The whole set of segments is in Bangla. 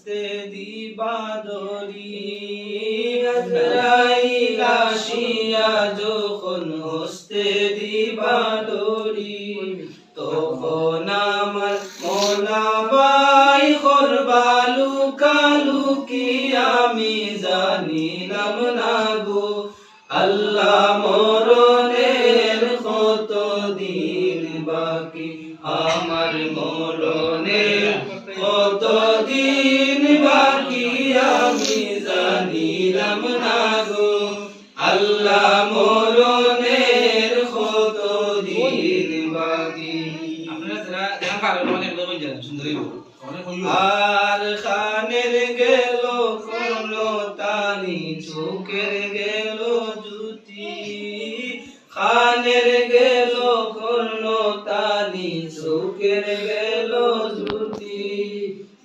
হস্তে দিবাদরি আজরাইল আসিয়া যখন হস্তে দিবাদরি তখন আমার মোলাবাই করবালু কালু কি আমি জানিলাম না। বাকি আমার মরণের কত দিন বাকি আমি জানিলাম না গো। আল্লাহ মরণের কত দিন বাকি? আপনারা যারা যারা পারেন অনেক সুন্দরী আর খানের গেল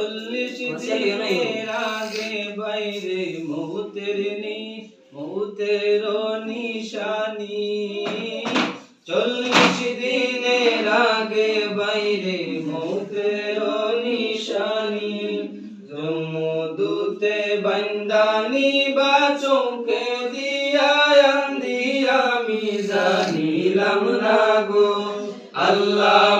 চল্লিশ দিনের আগে বাইরে মৌতের নি মৌতের নিশানি। চল্লিশ দিনের আগে বাইরে মৌতের নিশানি। জমদূতে বান্দানি বা চৌকে দিয়া আমি জানিলাম না গো। আল্লাহ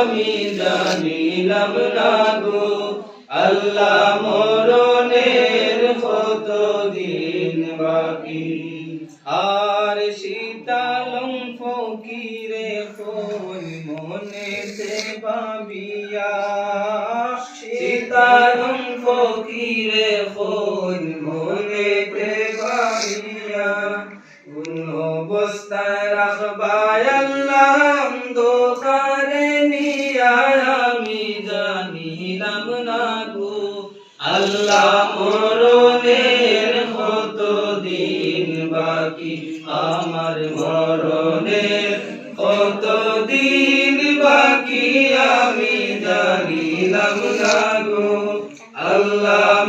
আমি জানিলাম না গো আল্লাহ মরণের কত দিন বাকি। আর শীতালং ফকিরে কোন মনেতে পাবিয়া সীতালং ফকিরে কোন মনেতে পাবিয়া কোন অবস্থায় রাখবায় আল্লাহ মরণের কত দিন বাকি? আমার মরণের কত দিন বাকি? আমি জানিলাম না গো। আল্লাহ